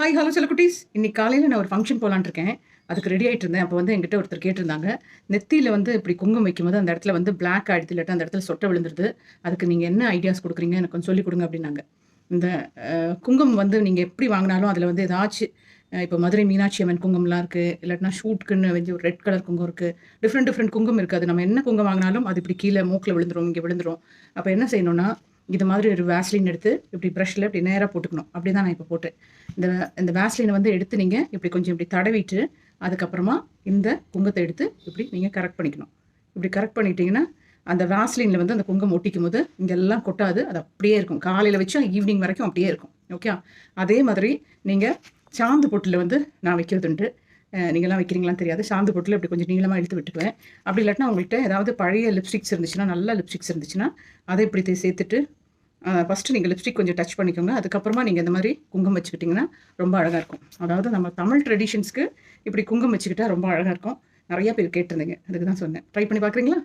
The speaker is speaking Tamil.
ஹாய் ஹலோ சில குட்டீஸ். இன்னைக்கு காலையில் நான் ஒரு ஃபங்க்ஷன் போகலான்னு இருக்கேன். அதுக்கு ரெடி ஆகிட்டு இருந்தேன். அப்போ வந்து எங்கிட்ட ஒருத்தர் கேட்டிருந்தாங்க. நெத்தியில் வந்து இப்படி குங்குமம் வைக்கும்போது அந்த இடத்துல வந்து பிளாக் ஆகிடுது இல்லாட்டா அந்த இடத்துல சொட்டை விழுந்துருது. அதுக்கு நீங்கள் என்ன ஐடியாஸ் கொடுக்குறீங்க? எனக்கு கொஞ்சம் சொல்லிக் கொடுங்க அப்படின்னாங்க. இந்த குங்குமம் வந்து நீங்கள் எப்படி வாங்கினாலும் அதில் வந்து ஏதாச்சும் இப்போ மதுரை மீனாட்சி அம்மன் குங்குமம்லாம் இருக்குது இல்லாட்டினா ஷூட்க்குன்னு வந்து ஒரு ரெட் கலர் குங்குமம் இருக்குது டிஃப்ரெண்ட் டிஃப்ரெண்ட் குங்குமம் இருக்குது அது நம்ம என்ன குங்குமம் வாங்கினாலும் அது இப்படி கீழே மூக்கில் விழுந்துரும் இங்கே விழுந்துரும். அப்போ என்ன செய்யணும்னா இது மாதிரி ஒரு வேஸ்லின் எடுத்து இப்படி ப்ரஷில் இப்படி நேராக போட்டுக்கணும். அப்படி தான் நான் இப்போ போட்டேன். இந்த இந்த வேஸ்லினை வந்து எடுத்து நீங்கள் இப்படி கொஞ்சம் இப்படி தடவிட்டு அதுக்கப்புறமா இந்த குங்கத்தை எடுத்து இப்படி நீங்கள் கரெக்ட் பண்ணிக்கணும். இப்படி கரெக்ட் பண்ணிட்டீங்கன்னா அந்த வேஸ்லினில் வந்து அந்த குங்கம் ஒட்டிக்கும் போது இங்கெல்லாம் கொட்டாது. அது அப்படியே இருக்கும். காலையில் வச்சு ஈவினிங் வரைக்கும் அப்படியே இருக்கும். ஓகே அதே மாதிரி நீங்கள் சாந்து பொட்டில் வந்து நான் வைக்கிறதுண்டு நீங்களாம் வைக்கிறீங்களான்னு தெரியாது. சாந்து பொட்டில் இப்படி கொஞ்சம் நீளமாக இழுத்து விட்டுக்குவேன் அப்படி இல்லாட்டினா உங்கள்கிட்ட ஏதாவது பழைய லிப்ஸ்டிக்ஸ் இருந்துச்சுன்னா நல்ல லிப்ஸ்டிக்ஸ் இருந்துச்சுன்னா அதை இப்படி சேர்த்துட்டு ஃபஸ்ட்டு நீங்கள் லிப்ஸ்டிக் கொஞ்சம் டச் பண்ணிக்கோங்க. அதுக்கப்புறமா நீங்கள் இந்த மாதிரி குங்குமம் வச்சுக்கிட்டிங்கன்னா ரொம்ப அழகாக இருக்கும். அதாவது நம்ம தமிழ் ட்ரெடிஷன்ஸ்க்கு இப்படி குங்குமம் வச்சுக்கிட்டா ரொம்ப அழகாக இருக்கும். நிறையா பேர் கேட்டிருந்தீங்க. அதுக்கு தான் சொன்னேன். ட்ரை பண்ணி பார்க்குறீங்களா?